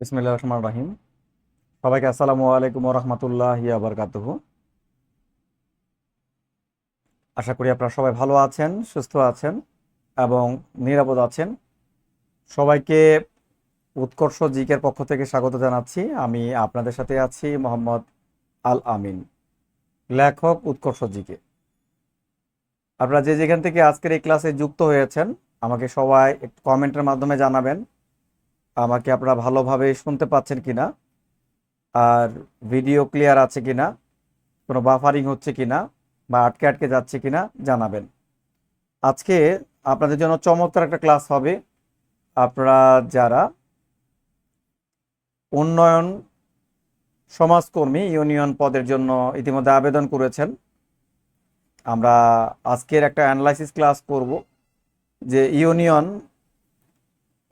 বিসমিল্লাহ রহমান রাহিম। সবাইকে আসসালামু আলাইকুম রহমতুল্লাহ আবরকাতুহ আশা করি আপনারা সবাই ভালো আছেন, সুস্থ আছেন এবং নিরাপদ আছেন। সবাইকে উৎকর্ষ জিকের পক্ষ থেকে স্বাগত জানাচ্ছি। আমি আপনাদের সাথে আছি মোহাম্মদ আল আমিন, লেখক উৎকর্ষ জিকে। আপনারা যে যেখান থেকে আজকের এই ক্লাসে যুক্ত হয়েছেন, আমাকে সবাই কমেন্টের মাধ্যমে জানাবেন। আমাকে আপনারা ভালোভাবে শুনতে পাচ্ছেন কিনা? আর ভিডিও ক্লিয়ার আছে কিনা? কোনো বাফারিং হচ্ছে কিনা? বা আটকে আটকে যাচ্ছে কিনা? জানাবেন। আজকে আপনাদের জন্য চমৎকার একটা ক্লাস হবে। আপনারা যারা উন্নয়ন সমাজকর্মী ইউনিয়ন পদের জন্য ইতিমধ্যে আবেদন করেছেন, আমরা আজকের একটা অ্যানালাইসিস ক্লাস করব যে ইউনিয়ন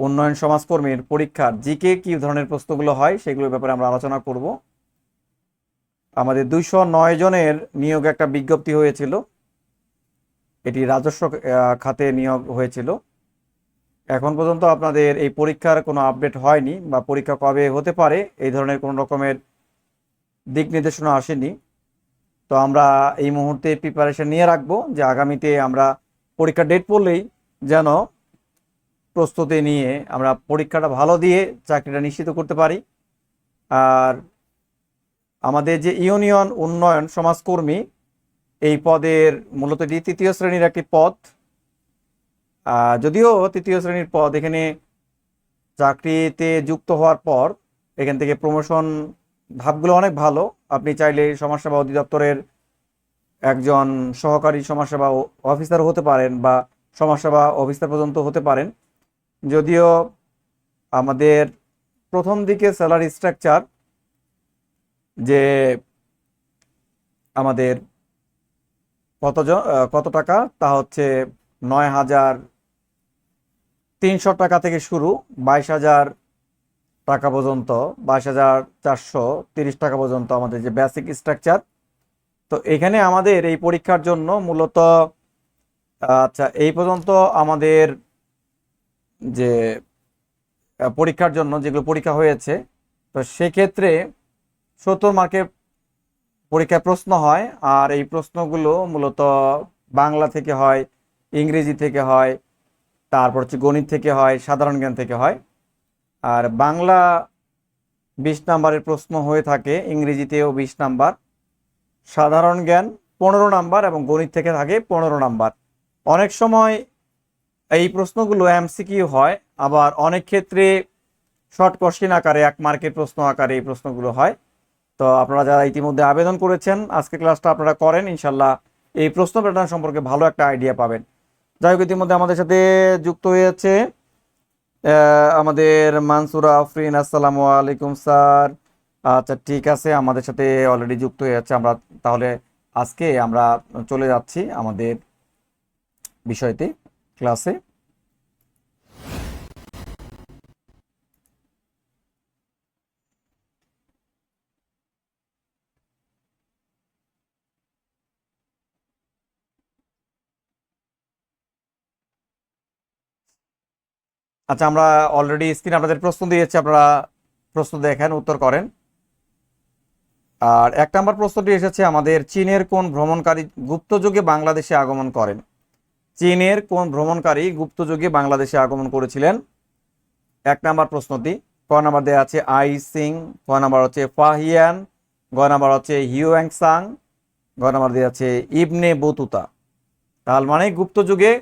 উন্নয়ন সমাজকর্মীর পরীক্ষার জিকে কি ধরনের প্রশ্নগুলো হয় সেগুলোর ব্যাপারে আমরা আলোচনা করব। আমাদের দুইশো নয় জনের নিয়োগ একটা বিজ্ঞপ্তি হয়েছিল। এটি রাজস্ব খাতে নিয়োগ হয়েছিল। এখন পর্যন্ত আপনাদের এই পরীক্ষার কোনো আপডেট হয়নি বা পরীক্ষা কবে হতে পারে এই ধরনের কোনো রকমের দিক নির্দেশনা আসেনি। তো আমরা এই মুহূর্তে প্রিপারেশন নিয়ে রাখব যে আগামীতে আমরা পরীক্ষার ডেট পড়লেই যেন প্রস্তুতি নিয়ে আমরা পরীক্ষাটা ভালো দিয়ে চাকরিটা নিশ্চিত করতে পারি। আর আমাদের যে ইউনিয়ন উন্নয়ন সমাজকর্মী, এই পদের মূলত এটি তৃতীয় শ্রেণির একটি পদ। যদিও তৃতীয় শ্রেণির পদ এখানে চাকরিতে যুক্ত হওয়ার পর এখান থেকে প্রমোশন ধাপগুলো অনেক ভালো। আপনি চাইলে সমাজসেবা অধিদপ্তরের একজন সহকারী সমাজসেবা অফিসার হতে পারেন বা সমাজসেবা অফিসার পর্যন্ত হতে পারেন। যদিও আমাদের প্রথম দিকে স্যালারি স্ট্রাকচার যে আমাদের কত জ- কত টাকা, তা হচ্ছে নয় হাজার তিনশো টাকা থেকে শুরু, বাইশ হাজার টাকা পর্যন্ত, বাইশ হাজার চারশো তিরিশ টাকা পর্যন্ত আমাদের যে বেসিক স্ট্রাকচার তো এখানে আমাদের এই পরীক্ষার জন্য মূলত আচ্ছা এই পর্যন্ত আমাদের যে পরীক্ষার জন্য যেগুলো পরীক্ষা হয়েছে, তো সেক্ষেত্রে সত্তর মার্কের পরীক্ষায় প্রশ্ন হয়, আর এই প্রশ্নগুলো মূলত বাংলা থেকে হয়, ইংরেজি থেকে হয়, তারপর হচ্ছে গণিত থেকে হয়, সাধারণ জ্ঞান থেকে হয়। আর বাংলা বিশ নাম্বারের প্রশ্ন হয়ে থাকে, ইংরেজিতেও বিশ নাম্বার। সাধারণ জ্ঞান পনেরো নাম্বার এবং গণিত থেকে থাকে পনেরো নাম্বার। অনেক সময় এই প্রশ্নগুলো এমসিকিউ হয়, আবার অনেক ক্ষেত্রে শর্ট কোশ্চেন আকারে, এক মার্কের প্রশ্ন আকারে এই প্রশ্নগুলো হয়। তো আপনারা যারা ইতিমধ্যে আবেদন করেছেন, আজকে ক্লাসটা আপনারা করেন, ইনশাল্লাহ এই প্রশ্ন প্যাটার্ন সম্পর্কে ভালো একটা আইডিয়া পাবেন। যাই হোক, ইতিমধ্যে আমাদের সাথে যুক্ত হয়েছে আমাদের মানসুরা আফরিন, আসসালামু আলাইকুম স্যার। আচ্ছা ঠিক আছে, আমাদের সাথে অলরেডি যুক্ত হয়ে যাচ্ছে, আমরা তাহলে আজকে আমরা চলে যাচ্ছি আমাদের বিষয়তে ক্লাসে। আচ্ছা আমরা অলরেডি স্ক্রিন আপনাদের প্রশ্ন দিয়েছি, আপনারা প্রশ্ন দেখেন, উত্তর করেন। আর এক নম্বর প্রশ্নটি এসেছে, আমাদের চীনের কোন ভ্রমণকারী গুপ্তযুগে বাংলাদেশে আগমন করেন? চীনের কোন ভ্রমণকারী গুপ্তযুগে বাংলাদেশে আগমন করেছিলেন? এক নাম্বার প্রশ্নটি, ক নাম্বার দেওয়া আছে আই সিং ক নাম্বার হচ্ছে ফাহিয়ান, গ নাম্বার হচ্ছে হিউয়াং সাং, গ নাম্বার দেওয়া আছে ইবনে বতুতা। তার মানে গুপ্ত যুগে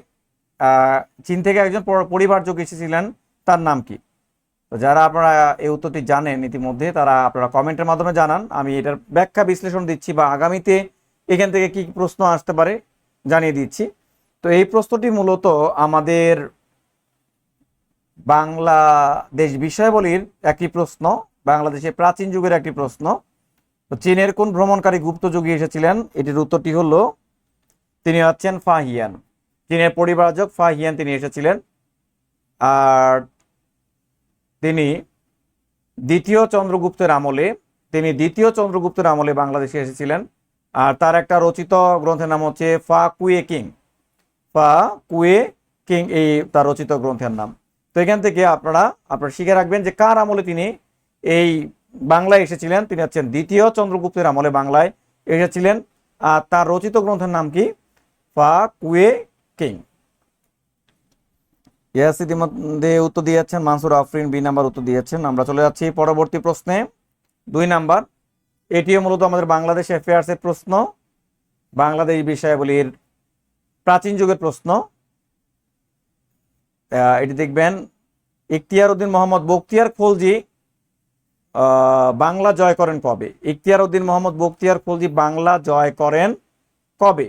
চীন থেকে একজন পরিবার পরিবারযোগ এসেছিলেন, তার নাম কি? তো যারা আপনারা এই উত্তরটি জানেন ইতিমধ্যে, তারা আপনারা কমেন্টের মাধ্যমে জানান, আমি এটার ব্যাখ্যা বিশ্লেষণ দিচ্ছি বা আগামীতে এখান থেকে কি প্রশ্ন আসতে পারে জানিয়ে দিচ্ছি। তো এই প্রশ্নটি মূলত আমাদের বাংলাদেশ বিষয়াবলীর একটি প্রশ্ন বাংলাদেশে প্রাচীন যুগের একটি প্রশ্ন। তো চীনের কোন ভ্রমণকারী গুপ্ত যুগে এসেছিলেন? এটির উত্তরটি হলো, তিনি হচ্ছেন ফাহিয়ান চীনের পরিবারজক ফাহিয়ান তিনি এসেছিলেন। আর তিনি দ্বিতীয় চন্দ্রগুপ্তের আমলে, তিনি দ্বিতীয় চন্দ্রগুপ্তের আমলে বাংলাদেশে এসেছিলেন। আর তার একটা রচিত গ্রন্থের নাম হচ্ছে ফা কুয়ে কিং। ফা কুয়ে, কিং এই তার রচিত গ্রন্থের নাম। তো এখান থেকে আপনারা আপনারা শিখে রাখবেন যে কার আমলে তিনি এই বাংলায় এসেছিলেন। তিনি হচ্ছেন দ্বিতীয় চন্দ্রগুপ্তের আমলে বাংলায় এসেছিলেন। আর তার রচিত গ্রন্থের নাম কি? ফা কুয়ে, কিং। ইয়াস ইতিমধ্যে উত্তর দিয়েছেন মানসুর আফরিন, বি নাম্বার উত্তর দিয়েছেন। আমরা চলে যাচ্ছি পরবর্তী প্রশ্নে। দুই নাম্বার, এটিও মূলত আমাদের বাংলাদেশ অ্যাফেয়ার্সের প্রশ্ন। বাংলাদেশ বিষয়াবলীর প্রাচীন যুগের প্রশ্ন। এটি দেখবেন ইখতিয়ার উদ্দিন মোহাম্মদ বখতিয়ার খলজি বাংলা জয় করেন কবে? ইখতিয়ার উদ্দিন মোহাম্মদ বখতিয়ার খলজি বাংলা জয় করেন কবে?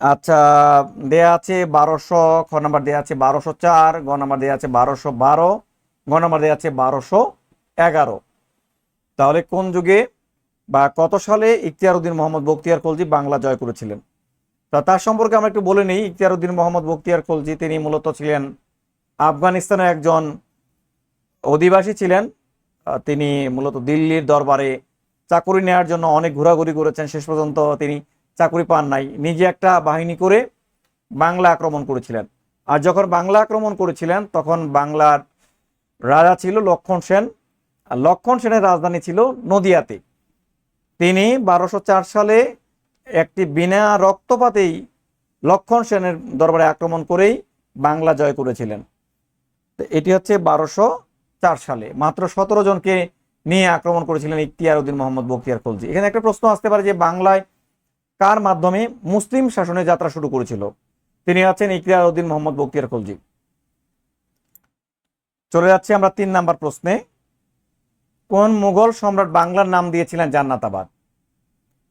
আচ্ছা দেয়া আছে বারোশো, খ নাম্বার দেয়া আছে বারোশো চার, গ নাম্বার দেয়া আছে বারোশো বারো, গ নাম্বার দেয়া আছে বারোশো এগারো। তাহলে কোন যুগে বা কত সালে ইখতিয়ার উদ্দিন মোহাম্মদ বখতিয়ার খলজি বাংলা জয় করেছিলেন? তা তার সম্পর্কে আমরা একটু বলে নিই। ইখতিয়ার উদ্দিন মোহাম্মদ বখতিয়ার খলজি, তিনি মূলত ছিলেন আফগানিস্তানের একজন অধিবাসী ছিলেন। তিনি মূলত দিল্লির দরবারে চাকুরি নেওয়ার জন্য অনেক ঘোরাঘুরি করেছেন। শেষ পর্যন্ত তিনি চাকুরি পান নাই। নিজে একটা বাহিনী করে বাংলা আক্রমণ করেছিলেন। আর যখন বাংলা আক্রমণ করেছিলেন, তখন বাংলার রাজা ছিল লক্ষণ সেন। আর লক্ষণ সেনের রাজধানী ছিল নদিয়াতে। তিনি বারোশো সালে একটি বিনা রক্তপাতেই লক্ষণ সেনের দরবারে আক্রমণ করেই বাংলা জয় করেছিলেন। এটি হচ্ছে বারোশো চার সালে। মাত্র সতেরো জনকে নিয়ে আক্রমণ করেছিলেন ইখতিয়ার উদ্দিন মোহাম্মদ বখতিয়ার খলজি। এখানে একটা প্রশ্ন আসতে পারে যে বাংলায় কার মাধ্যমে মুসলিম শাসনের যাত্রা শুরু করেছিল? তিনি আছেন ইখতিয়ার উদ্দিন মোহাম্মদ বখতিয়ার খলজি। চলে যাচ্ছি আমরা তিন নাম্বার প্রশ্নে। কোন মুঘল সম্রাট বাংলার নাম দিয়েছিলেন জান্নাতাবাদ?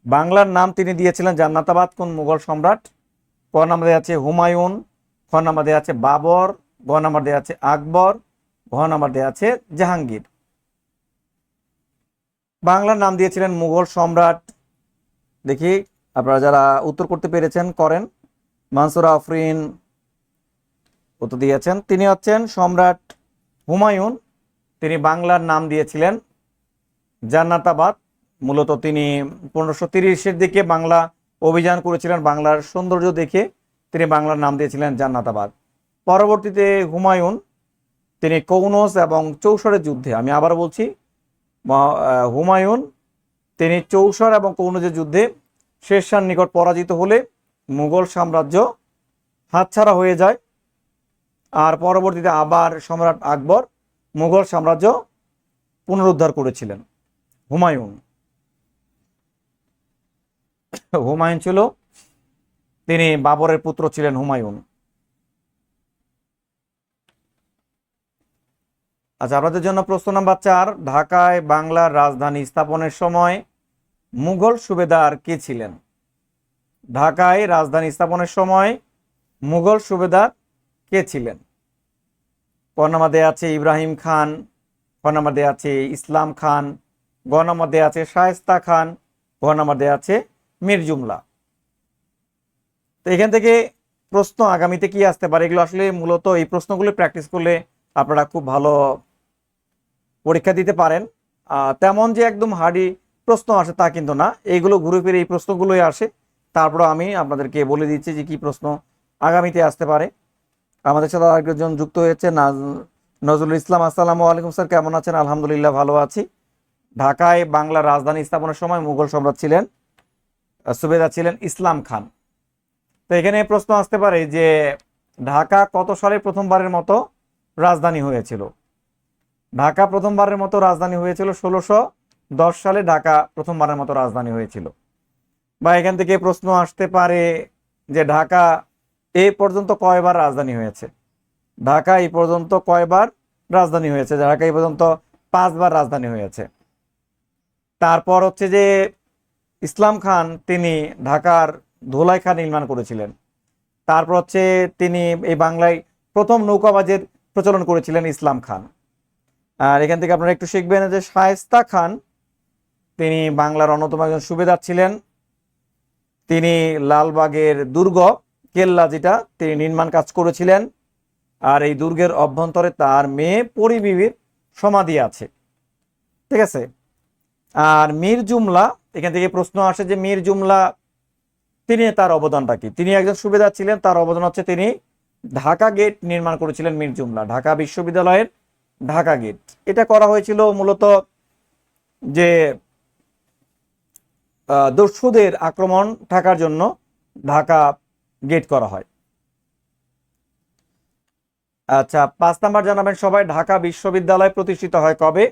বাংলার নাম তিনি দিয়েছিলেন জান্নাতাবাদ, কোন মুঘল সম্রাট। ক নাম্বার দেওয়া আছে হুমায়ুন খ নাম্বার দেওয়া আছে বাবর গ নাম্বার দেওয়া আছে আকবর ঘ নাম্বার দেওয়া আছে জাহাঙ্গীর। বাংলার নাম দিয়েছিলেন মুঘল সম্রাট। দেখি, আপনারা যারা উত্তর করতে পেরেছেন, করেন। মানসুর আফরিন উত্তর দিয়েছেন। তিনি হচ্ছেন সম্রাট হুমায়ুন। তিনি বাংলার নাম দিয়েছিলেন জান্নাতাবাদ। মূলত তিনি পনেরোশো তিরিশের দিকে বাংলা অভিযান করেছিলেন, বাংলার সৌন্দর্য দেখে তিনি বাংলার নাম দিয়েছিলেন জান্নাতাবাদ পরবর্তীতে হুমায়ুন, তিনি কৌনস এবং চৌসরের যুদ্ধে, আমি আবার বলছি হুমায়ুন, তিনি চৌসর এবং কৌনজের যুদ্ধে শেরশার নিকট পরাজিত হলে মুঘল সাম্রাজ্য হাতছাড়া হয়ে যায়। আর পরবর্তীতে আবার সম্রাট আকবর মুঘল সাম্রাজ্য পুনরুদ্ধার করেছিলেন, হুমায়ুন। হুমায়ুন ছিল, তিনি বাবরের পুত্র ছিলেন হুমায়ুন। আচ্ছা আপনাদের জন্য প্রশ্ন নাম্বার চার, ঢাকায় বাংলার রাজধানী স্থাপনের সময় মুঘল সুবেদার কে ছিলেন? ঢাকায় রাজধানী স্থাপনের সময় মুঘল সুবেদার কে ছিলেন? কর্ণামাদে আছে ইব্রাহিম খান কর্ণামাদে আছে ইসলাম খান গণামাদে আছে শায়েস্তা খান গণামাদে আছে মীর জুমলা। তো এখান থেকে প্রশ্ন আগামীতে কি আসতে পারে? এগুলো আসলে মূলত এই প্রশ্নগুলো প্র্যাকটিস করলে আপনারা খুব ভালো পরীক্ষা দিতে পারেন। তেমন যে একদম হার্ডি প্রশ্ন আসে তা কিন্তু না। এইগুলো ঘুরে ফিরে এই প্রশ্নগুলোই আসে। তারপর আমি আপনাদেরকে বলে দিচ্ছি যে কি প্রশ্ন আগামীতে আসতে পারে। আমাদের সাথে আরেকজন যুক্ত হয়েছে নাজ- নজরুল ইসলাম। আসসালামু আলাইকুম স্যার, কেমন আছেন? আলহামদুলিল্লাহ ভালো আছি। ঢাকায় বাংলা রাজধানী স্থাপনের সময় মুঘল সম্রাট ছিলেন। সুবেদার ছিলেন ইসলাম খান। তো এখানে প্রশ্ন আসতে পারে যে ঢাকা কত সালে প্রথমবারের মতো রাজধানী হয়েছিল? ঢাকা প্রথমবারের মতো রাজধানী হয়েছিল ষোলোশো দশ সালে ঢাকা প্রথমবারের মতো রাজধানী হয়েছিল। বা এখান থেকে প্রশ্ন আসতে পারে যে ঢাকা এ পর্যন্ত কয়বার রাজধানী হয়েছে? ঢাকা এই পর্যন্ত কয়বার রাজধানী হয়েছে? ঢাকা এই পর্যন্ত পাঁচবার রাজধানী হয়েছে। তারপর হচ্ছে যে ইসলাম খান তিনি ঢাকার ধোলাইখা নির্মাণ করেছিলেন। তারপর হচ্ছে তিনি এই বাংলায় প্রথম নৌকাবাজের প্রচলন করেছিলেন ইসলাম খান। আর এখান থেকে আপনারা একটু শিখবেন যে শায়েস্তা খান, তিনি বাংলার অন্যতম একজন সুবেদার ছিলেন। তিনি লালবাগের দুর্গ, কেল্লা যেটা, তিনি নির্মাণ কাজ করেছিলেন। আর এই দুর্গের অভ্যন্তরে তার মেয়ে পরিবিবির সমাধি আছে। ঠিক আছে? আর মীর জুমলা এখান থেকে প্রশ্ন আসে যে মীর জুমলা, তিনি তার অবদানটা কি? তিনি একজন সুবেদার ছিলেন, তার অবদান হচ্ছে তিনি ঢাকা গেট নির্মাণ করেছিলেন মীর জুমলা, ঢাকা বিশ্ববিদ্যালয়ের ঢাকা গেট। এটা করা হয়েছিল মূলত যে দস্যুদের আক্রমণ ঠেকার জন্য ঢাকা গেট করা হয়। আচ্ছা পাঁচ নাম্বার জানাবেন সবাই, ঢাকা বিশ্ববিদ্যালয় প্রতিষ্ঠিত হয় কবে?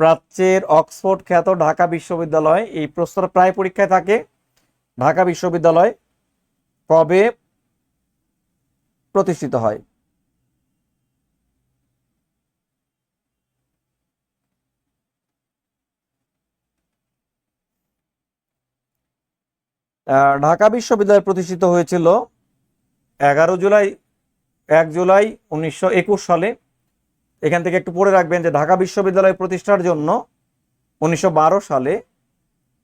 প্রাচ্যের অক্সফোর্ড খ্যাত ঢাকা বিশ্ববিদ্যালয়। এই প্রশ্নটা প্রায় পরীক্ষায় থাকে। ঢাকা বিশ্ববিদ্যালয় কবে প্রতিষ্ঠিত হয়? ঢাকা বিশ্ববিদ্যালয় প্রতিষ্ঠিত হয়েছিল এগারো জুলাই, এক জুলাই উনিশশো একুশ সালে। এখান থেকে একটু পড়ে রাখবেন যে ঢাকা বিশ্ববিদ্যালয় প্রতিষ্ঠার জন্য উনিশশো বারো সালে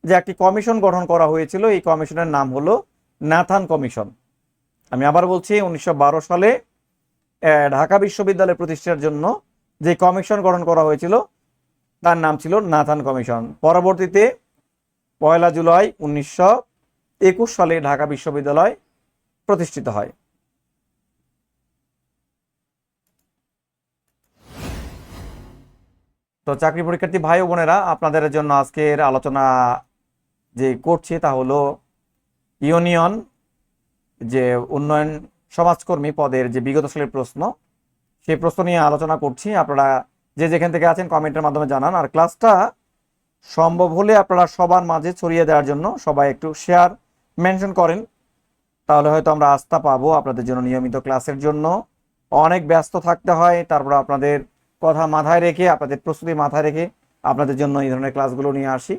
যে একটি কমিশন গঠন করা হয়েছিল, এই কমিশনের নাম হলো ন্যাথান কমিশন। আমি আবার বলছি, উনিশশো বারো সালে ঢাকা বিশ্ববিদ্যালয় প্রতিষ্ঠার জন্য যে কমিশন গঠন করা হয়েছিল, তার নাম ছিল নাথান কমিশন। পরবর্তীতে পয়লা জুলাই উনিশশো একুশ সালে ঢাকা বিশ্ববিদ্যালয় প্রতিষ্ঠিত হয়। তো চাকরি পরীক্ষার্থী ভাই ও বোনেরা, আপনাদের জন্য আজকের আলোচনা যে করছি তা হলো ইউনিয়ন যে উন্নয়ন সমাজকর্মী পদের যে বিগত সালের প্রশ্ন, সেই প্রশ্ন নিয়ে আলোচনা করছি। আপনারা যে যেখান থেকে আছেন কমেন্টের মাধ্যমে জানান। আর ক্লাসটা সম্ভব হলে আপনারা সবার মাঝে ছড়িয়ে দেওয়ার জন্য সবাই একটু শেয়ার মেনশন করেন। তাহলে হয়তো আমরা আস্থা পাবো আপনাদের জন্য নিয়মিত ক্লাসের জন্য। অনেক ব্যস্ত থাকতে হয়, তারপর আপনাদের কথা মাথায় রেখে, আপনাদের প্রস্তুতি মাথায় রেখে আপনাদের জন্য এই ধরনের ক্লাসগুলো নিয়ে আসি।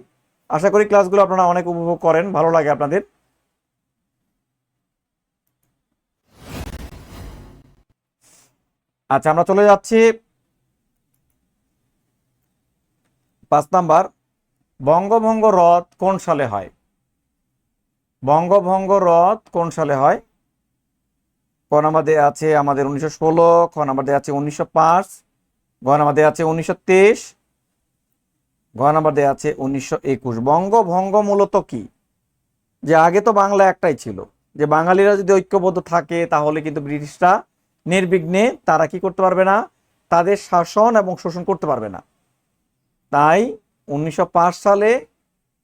আশা করি ক্লাসগুলো আপনারা অনেক উপভোগ করেন, ভালো লাগে আপনাদের। আচ্ছা আমরা চলে যাচ্ছি পাঁচ নাম্বার। বঙ্গভঙ্গ রথ কোন সালে হয়? বঙ্গভঙ্গ রথ কোন সালে হয়? ক নাম্বার দেয়া আছে আমাদের উনিশশো ষোলো, খ নাম্বার দেয়া আছে উনিশশো পাঁচ গ নাম্বার দেয়া আছে উনিশশো তেইশ। ঘ নাম্বার দেয়া আছে উনিশশো একুশ। বঙ্গভঙ্গ মূলত কি? যে আগে তো বাংলা একটাই ছিল। যে বাঙালিরা যদি ঐক্যবদ্ধ থাকে, তাহলে কিন্তু ব্রিটিশরা নির্বিঘ্নে তারা কি করতে পারবে না? তাদের শাসন এবং শোষণ করতে পারবে না। তাই উনিশশো পাঁচ সালে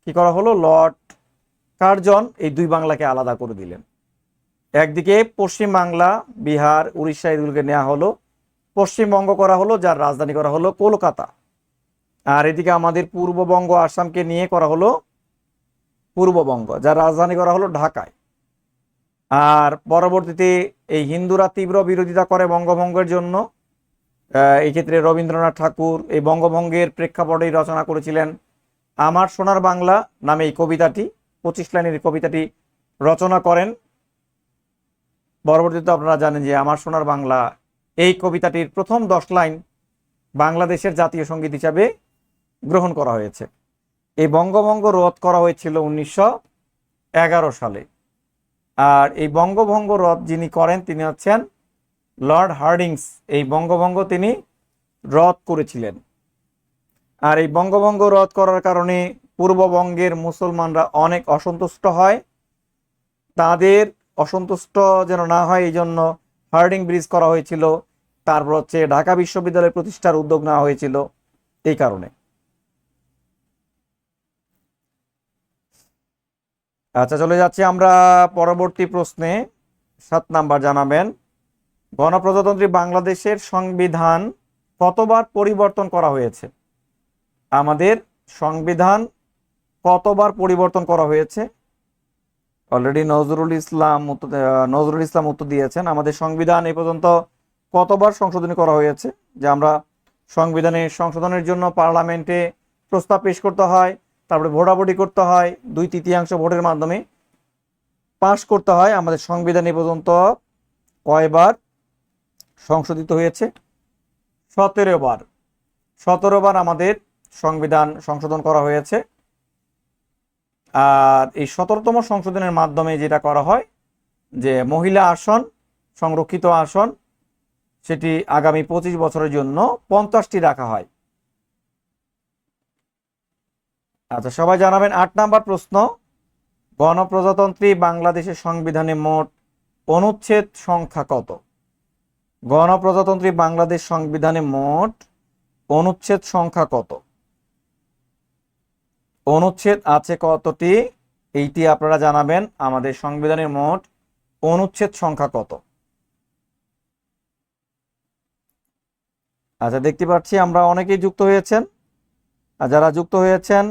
কি করা হলো? লর্ড কার্জন এই দুই বাংলাকে আলাদা করে দিলেন। একদিকে পশ্চিম বাংলা বিহার, উড়িষ্যা এগুলোকে নেওয়া হলো। পশ্চিমবঙ্গ করা হলো যার রাজধানী করা হলো কলকাতা। আর এদিকে আমাদের পূর্ববঙ্গ আসামকে নিয়ে করা হলো পূর্ববঙ্গ যার রাজধানী করা হলো ঢাকায়। আর পরবর্তীতে এই হিন্দুরা তীব্র বিরোধিতা করে বঙ্গভঙ্গের জন্য। আহ, এই ক্ষেত্রে রবীন্দ্রনাথ ঠাকুর এই বঙ্গভঙ্গের প্রেক্ষাপটেই রচনা করেছিলেন আমার সোনার বাংলা নামে এই কবিতাটি পঁচিশ লাইনের কবিতাটি রচনা করেন। পরবর্তীতে আপনারা জানেন যে আমার সোনার বাংলা এই কবিতাটির প্রথম দশ লাইন বাংলাদেশের জাতীয় সংগীত হিসাবে গ্রহণ করা হয়েছে। এই বঙ্গভঙ্গ রদ করা হয়েছিল উনিশশো এগারো সালে। আর এই বঙ্গভঙ্গ রদ যিনি করেন, তিনি হচ্ছেন লর্ড হার্ডিংস। এই বঙ্গভঙ্গ তিনি রদ করেছিলেন। আর এই বঙ্গভঙ্গ রদ করার কারণে পূর্ববঙ্গের মুসলমানরা অনেক অসন্তুষ্ট হয়। তাদের অসন্তুষ্ট যেন না হয় এই জন্য হার্ডিং ব্রিজ করা হয়েছিল। তারপর হচ্ছে ঢাকা বিশ্ববিদ্যালয় প্রতিষ্ঠার উদ্যোগ নেওয়া হয়েছিল এই কারণে। আচ্ছা চলে যাচ্ছি আমরা পরবর্তী প্রশ্নে। সাত নাম্বার জানাবেন, গণপ্রজাতন্ত্রী বাংলাদেশের সংবিধান কতবার পরিবর্তন করা হয়েছে? আমাদের সংবিধান কতবার পরিবর্তন করা হয়েছে? অলরেডি নজরুল ইসলাম নজরুল ইসলাম উত্তর দিয়েছেন। আমাদের সংবিধান এই পর্যন্ত কতবার সংশোধনী করা হয়েছে, যে আমরা সংবিধানে সংশোধনের জন্য পার্লামেন্টে প্রস্তাব পেশ করতে হয়, তারপরে ভোটাভুটি করতে হয়, দুই তৃতীয়াংশ ভোটের মাধ্যমে পাশ করতে হয়। আমাদের সংবিধান এ পর্যন্ত কয়বার সংশোধিত হয়েছে? সতেরো বার সতেরো বার আমাদের সংবিধান সংশোধন করা হয়েছে। আর এই সতেরোতম সংশোধনের মাধ্যমে যেটা করা হয়, যে মহিলা আসন, সংরক্ষিত আসন, সেটি আগামী পঁচিশ বছরের জন্য পঞ্চাশটি রাখা হয়। আচ্ছা সবাই জানাবেন আট নাম্বার প্রশ্ন। গণপ্রজাতন্ত্রী বাংলাদেশের সংবিধানে মোট অনুচ্ছেদ সংখ্যা কত? গণপ্রজাতন্ত্রী বাংলাদেশ সংবিধানে মোট অনুচ্ছেদ সংখ্যা কত? অনুচ্ছেদ আছে কতটি? এইটি আপনারা জানাবেন। আমাদের সংবিধানের মোট অনুচ্ছেদ সংখ্যা কত? আচ্ছা দেখতে পাচ্ছি আমরা অনেকেই যুক্ত হয়েছেন। আর যারা যুক্ত হয়েছেন,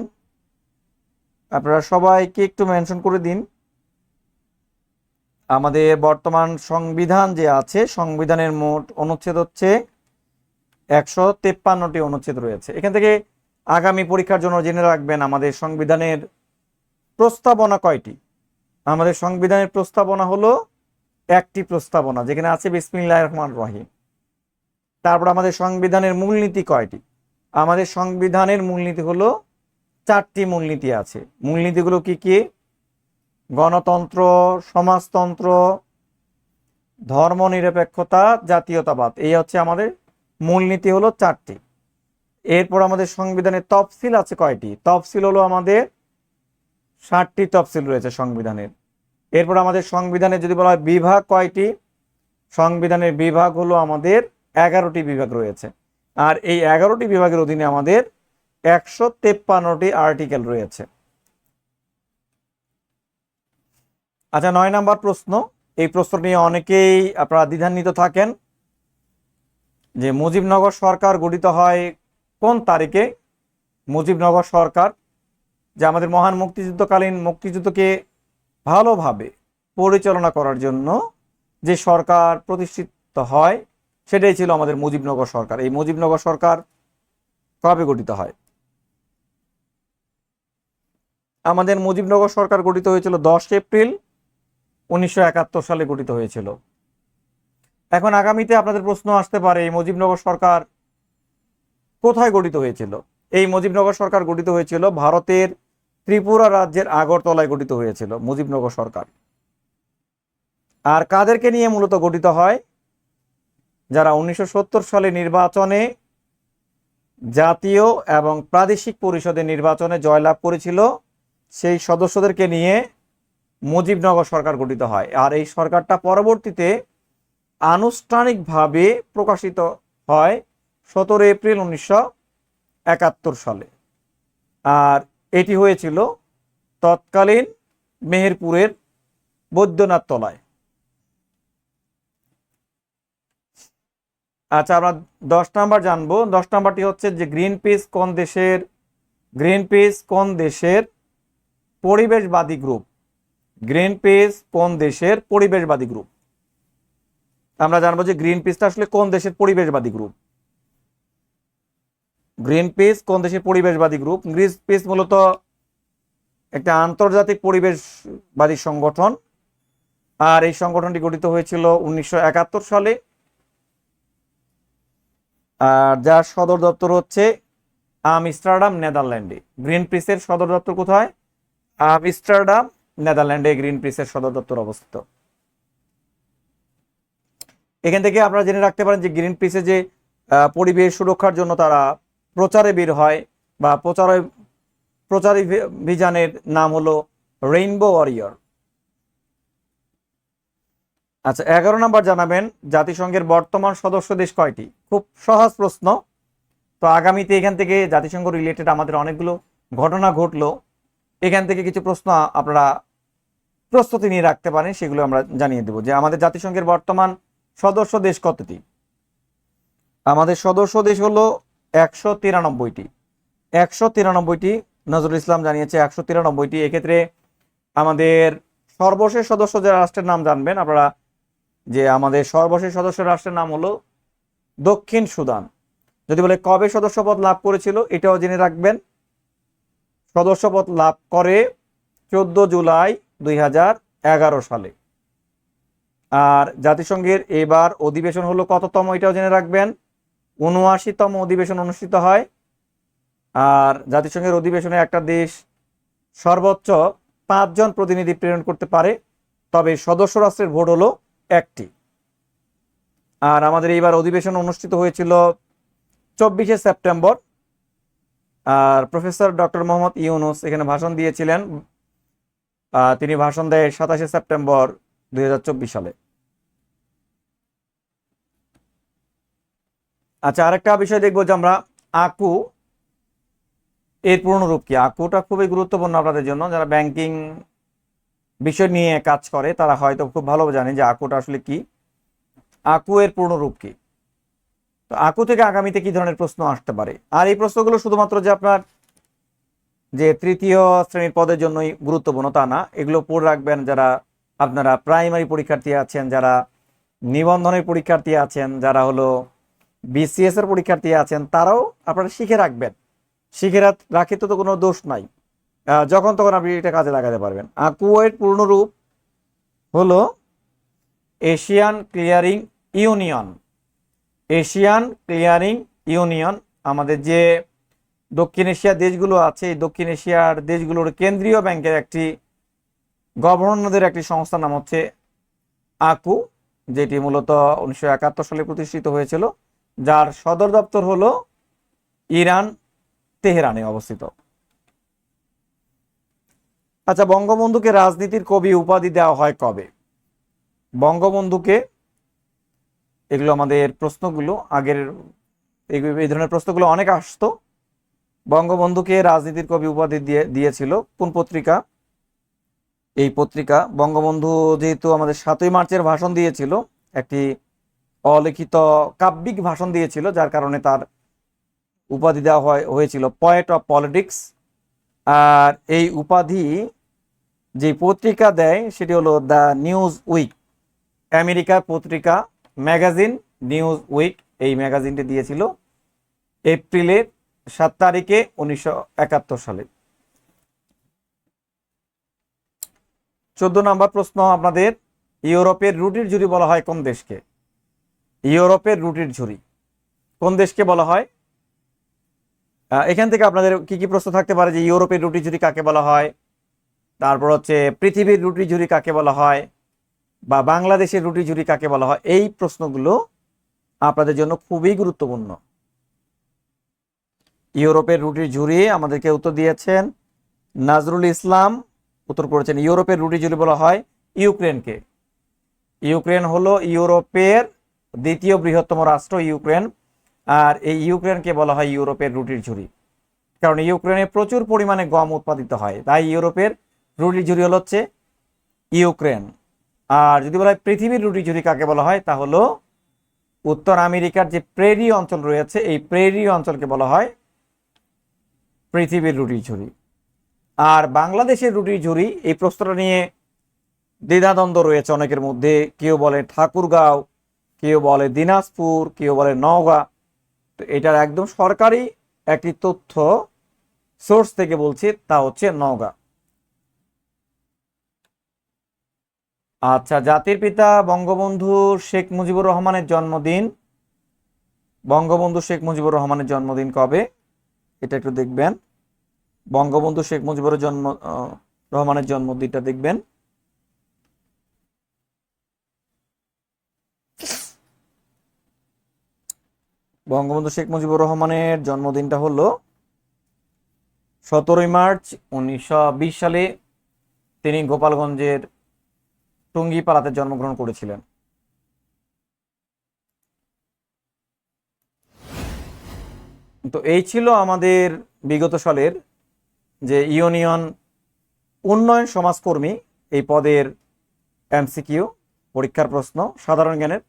আপনারা সবাইকে একটু মেনশন করে দিন। আমাদের বর্তমান সংবিধান যে আছে, সংবিধানের মোট অনুচ্ছেদ হচ্ছে একশো তেপ্পান্নটি অনুচ্ছেদ রয়েছে। এখান থেকে আগামী পরীক্ষার জন্য জেনে রাখবেন আমাদের সংবিধানের প্রস্তাবনা কয়টি? আমাদের সংবিধানের প্রস্তাবনা হলো একটি প্রস্তাবনা, যেখানে আছে বিসমিল্লাহ রহমান রহিম। তারপর আমাদের সংবিধানের মূলনীতি কয়টি? আমাদের সংবিধানের মূলনীতি হলো চারটি মূলনীতি আছে। মূলনীতিগুলো কি কি? গণতন্ত্র, সমাজতন্ত্র, ধর্মনিরপেক্ষতা, জাতীয়তাবাদ। এই হচ্ছে আমাদের মূলনীতি হলো চারটি। এরপর আমাদের সংবিধানের তফসিল আছে কয়টি? তফসিল হলো আমাদের ষাটটি তফসিল রয়েছে সংবিধানের। এরপর আমাদের সংবিধানে যদি বলা হয় বিভাগ কয়টি? সংবিধানের বিভাগ হলো আমাদের এগারোটি বিভাগ রয়েছে। আর এই এগারোটি বিভাগের অধীনে আমাদের একশো তেপ্পান্নটি আর্টিকেল রয়েছে। আচ্ছা নয় নাম্বার প্রশ্ন। এই প্রশ্ন নিয়ে অনেকেই আপনারা দ্বিধান্বিত থাকেন যে মুজিবনগর সরকার গঠিত হয় কোন তারিখে মুজিবনগর সরকার যে আমাদের মহান মুক্তিযুদ্ধকালীন মুক্তিযুদ্ধকে ভালোভাবে পরিচালনা করার জন্য যে সরকার প্রতিষ্ঠিত হয়, সেটাই ছিল আমাদের মুজিবনগর সরকার। এই মুজিবনগর সরকার কবে গঠিত হয়? আমাদের মুজিবনগর সরকার গঠিত হয়েছিল দশ এপ্রিল উনিশশো একাত্তর সালে গঠিত হয়েছিল। এখন আগামীতে আপনাদের প্রশ্ন আসতে পারে, এই মুজিবনগর সরকার কোথায় গঠিত হয়েছিল? এই মুজিবনগর সরকার গঠিত হয়েছিল ভারতের ত্রিপুরা রাজ্যের আগরতলায় গঠিত হয়েছিল মুজিবনগর সরকার। আর কাদেরকে নিয়ে মূলত গঠিত হয়? যারা উনিশশো সত্তর সালে নির্বাচনে জাতীয় এবং প্রাদেশিক পরিষদের নির্বাচনে জয়লাভ করেছিল, সেই সদস্যদেরকে নিয়ে মুজিবনগর সরকার গঠিত হয়। আর এই সরকারটা পরবর্তীতে আনুষ্ঠানিকভাবে প্রকাশিত হয় সতেরো এপ্রিল উনিশশো একাত্তর সালে। আর এটি হয়েছিল তৎকালীন মেহেরপুরের বৈদ্যনাথ তলায়। আচ্ছা আমরা দশ নাম্বার জানব। দশ নাম্বারটি হচ্ছে যে গ্রিন পিস কোন দেশের গ্রিন পিস কোন দেশের পরিবেশবাদী গ্রুপ গ্রিন পিস কোন দেশের পরিবেশবাদী গ্রুপ আমরা জানব যে গ্রিন পিসটা আসলে কোন দেশের পরিবেশবাদী গ্রুপ গ্রিন পিস কোন দেশের পরিবেশবাদী গ্রুপ গ্রিন পিস মূলত একটা আন্তর্জাতিক পরিবেশবাদী সংগঠন। আর এই সংগঠনটি গঠিত হয়েছিল উনিশশো একাত্তর সালে। আর যার সদর দপ্তর হচ্ছে আমস্টারডাম, নেদারল্যান্ডে। গ্রিন পিসের সদর দপ্তর কোথায়? আমস্টারডাম, নেদারল্যান্ডে গ্রিন পিসের সদর দপ্তর অবস্থিত। এখান থেকে আপনারা জেনে রাখতে পারেন যে গ্রিন পিসে যে পরিবেশ সুরক্ষার জন্য তারা প্রচারে বের হয় বা প্রচারে, প্রচার অভিযানের নাম হলো রেইনবো ওয়ারিয়র আচ্ছা এগারো নম্বর জানাবেন, জাতিসংঘের বর্তমান সদস্য দেশ কয়টি? খুব সহজ প্রশ্ন। তো আগামীতে এখান থেকে জাতিসংঘ রিলেটেড আমাদের অনেকগুলো ঘটনা ঘটলো। এখান থেকে কিছু প্রশ্ন আপনারা প্রস্তুতি নিয়ে রাখতে পারেন, সেগুলো আমরা জানিয়ে দেব যে আমাদের জাতিসংঘের বর্তমান সদস্য দেশ কতটি? আমাদের সদস্য দেশ হলো একশো তিরানব্বইটি। একশো তিরানব্বইটি, নজরুল ইসলাম জানিয়েছে একশো তিরানব্বইটি। এক্ষেত্রে আমাদের সর্বশেষ সদস্য যে রাষ্ট্রের নাম জানবেন আপনারা, যে আমাদের সর্বশেষ সদস্য রাষ্ট্রের নাম হলো দক্ষিণ সুদান। যদি বলে কবে সদস্যপদ লাভ করেছিল, এটাও জেনে রাখবেন। সদস্যপদ লাভ করে চোদ্দ জুলাই দুই হাজার এগারো সালে। আর জাতিসংঘের এবার অধিবেশন হলো কততম, এটাও জেনে রাখবেন। উনআশিতম অধিবেশন অনুষ্ঠিত হয়। আর জাতিসংঘের অধিবেশনে একটা দেশ সর্বোচ্চ পাঁচজন প্রতিনিধি প্রেরণ করতে পারে, তবে সদস্য রাষ্ট্রের ভোট হলো একটি। আর আমাদের এইবার অধিবেশন অনুষ্ঠিত হয়েছিল চব্বিশে সেপ্টেম্বর। আর প্রফেসর ডক্টর মোহাম্মদ ইউনুস এখানে ভাষণ দিয়েছিলেন। তিনি ভাষণ দেয় সাতাশে সেপ্টেম্বর দু হাজার চব্বিশ সালে। আচ্ছা আরেকটা বিষয় দেখব যে আমরা আকু, এর পূর্ণরূপ কি? আকুটা খুবই গুরুত্বপূর্ণ আপনাদের জন্য। যারা ব্যাংকিং বিষয় নিয়ে কাজ করে, তারা হয়তো খুব ভালো জানে যে আকুটা আসলে কি। আকু এর পূর্ণরূপ কি? তো আকু থেকে আগামীতে কি ধরনের প্রশ্ন আসতে পারে? আর এই প্রশ্নগুলো শুধুমাত্র যে আপনার যে তৃতীয় শ্রেণির পদের জন্যই গুরুত্বপূর্ণ তা না, এগুলো পড়ে রাখবেন যারা আপনারা প্রাইমারি পরীক্ষার্থী আছেন, যারা নিবন্ধনের পরীক্ষার্থী আছেন, যারা হলো বিসিএস এর পরীক্ষার্থী আছেন, তারাও আপনারা শিখে রাখবেন। শিখে রাখ- রাখে তো কোনো দোষ নাই। যখন তখন আপনি এটা কাজে লাগাতে পারবেন। আকুয়ের পূর্ণরূপ হলো Asian clearing union. Asian clearing union, আমাদের যে দক্ষিণ এশিয়ার দেশগুলো আছে, এই দক্ষিণ এশিয়ার দেশগুলোর কেন্দ্রীয় ব্যাংকের একটি গভর্নরদের একটি সংস্থার নাম হচ্ছে আকু যেটি মূলত উনিশশো একাত্তর সালে প্রতিষ্ঠিত হয়েছিল। যার সদর দপ্তর হলো ইরান, তেহরানে অবস্থিত। আচ্ছা বঙ্গবন্ধুকে রাজনীতির কবি উপাধি দেওয়া হয় কবে? বঙ্গবন্ধুকে, এগুলো আমাদের প্রশ্নগুলো, আগের এই- ধরনের প্রশ্নগুলো অনেক আসতো। বঙ্গবন্ধুকে রাজনীতির কবি উপাধি দিয়ে, দিয়েছিল কোন পত্রিকা? এই পত্রিকা, বঙ্গবন্ধু যেহেতু আমাদের সাতই মার্চের ভাষণ দিয়েছিল, একটি অলিখিত কাব্যিক ভাষণ দিয়েছিল, যার কারণে তার উপাধি দেওয়া হয়, হয়েছিল পয়েট অফ পলিটিক্স আর এই উপাধি যে পত্রিকা দেয়, সেটি হলো দ্য নিউজ উইক আমেরিকার পত্রিকা ম্যাগাজিন নিউজ উইক এই ম্যাগাজিনটি দিয়েছিল এপ্রিলের সাত তারিখে উনিশশো একাত্তর সালে। চোদ্দ নম্বর প্রশ্ন আপনাদের, ইউরোপের রুটির ঝুড়ি বলা হয় কোন দেশকে? ইউরোপের রুটির ঝুড়ি। কোন দেশকে বলা হয়? এখান থেকে আপনাদের কি কি প্রশ্ন থাকতে পারে যে ইউরোপের রুটি ঝুড়ি কাকে বলা হয়? তারপর হচ্ছে পৃথিবীর রুটি ঝুড়ি কাকে বলা হয়? বা বাংলাদেশের রুটি ঝুড়ি কাকে বলা হয়? এই প্রশ্নগুলো আপনাদের জন্য খুবই গুরুত্বপূর্ণ। ইউরোপের রুটির ঝুড়ি আমাদেরকে উত্তর দিয়েছেন নাজরুল ইসলাম। উত্তর করেছেন, ইউরোপের রুটি ঝুড়ি বলা হয় ইউক্রেনকে। ইউক্রেন হলো ইউরোপের দ্বিতীয় বৃহত্তম রাষ্ট্র ইউক্রেন, আর এই ইউক্রেনকে বলা হয় ইউরোপের রুটির ঝুড়ি। কারণ ইউক্রেনে প্রচুর পরিমাণে গম উৎপাদিত হয়, তাই ইউরোপের রুটির ঝুড়ি হলো হচ্ছে ইউক্রেন। আর যদি বলা হয় পৃথিবীর রুটি ঝুড়ি কাকে বলা হয়, তা হলো উত্তর আমেরিকার যে প্রেরি অঞ্চল রয়েছে, এই প্রেরি অঞ্চলকে বলা হয় পৃথিবীর রুটি ঝুড়ি। আর বাংলাদেশের রুটি ঝুড়ি, এই প্রশ্নটা নিয়ে দ্বিধাদ্বন্দ্ব রয়েছে অনেকের মধ্যে। কেউ বলে ঠাকুরগাঁও বলে দিনাজপুর, কেউ বলে নওগাঁ। তো এটার একদম সরকারি একটি তথ্য সোর্স থেকে বলছি, তা হচ্ছে নওগাঁ। আচ্ছা জাতির পিতা বঙ্গবন্ধু শেখ মুজিবুর রহমানের জন্মদিন। বঙ্গবন্ধু শেখ মুজিবুর রহমানের জন্মদিন কবে? এটা একটু দেখবেন। বঙ্গবন্ধু শেখ মুজিবুর জন্ম রহমানের জন্মদিনটা দেখবেন। বঙ্গবন্ধু শেখ মুজিবুর রহমানের জন্মদিনটা হলো সতেরোই মার্চ উনিশশো বিশ সালে তিনি গোপালগঞ্জের টুঙ্গিপাড়াতে জন্মগ্রহণ করেছিলেন। তো এই ছিল আমাদের বিগত সালের যে ইউনিয়ন উন্নয়ন সমাজকর্মী এই পদের এমসিকিউ, পরীক্ষার প্রশ্ন, সাধারণ জ্ঞানের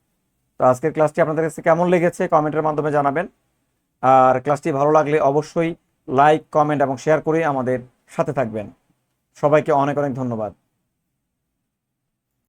আজকের ক্লাসটি আপনাদের কাছে কেমন লেগেছে কমেন্টের মাধ্যমে জানাবেন। আর ক্লাসটি ভালো লাগলে অবশ্যই লাইক কমেন্ট এবং শেয়ার করে আমাদের সাথে থাকবেন। সবাইকে অনেক অনেক ধন্যবাদ।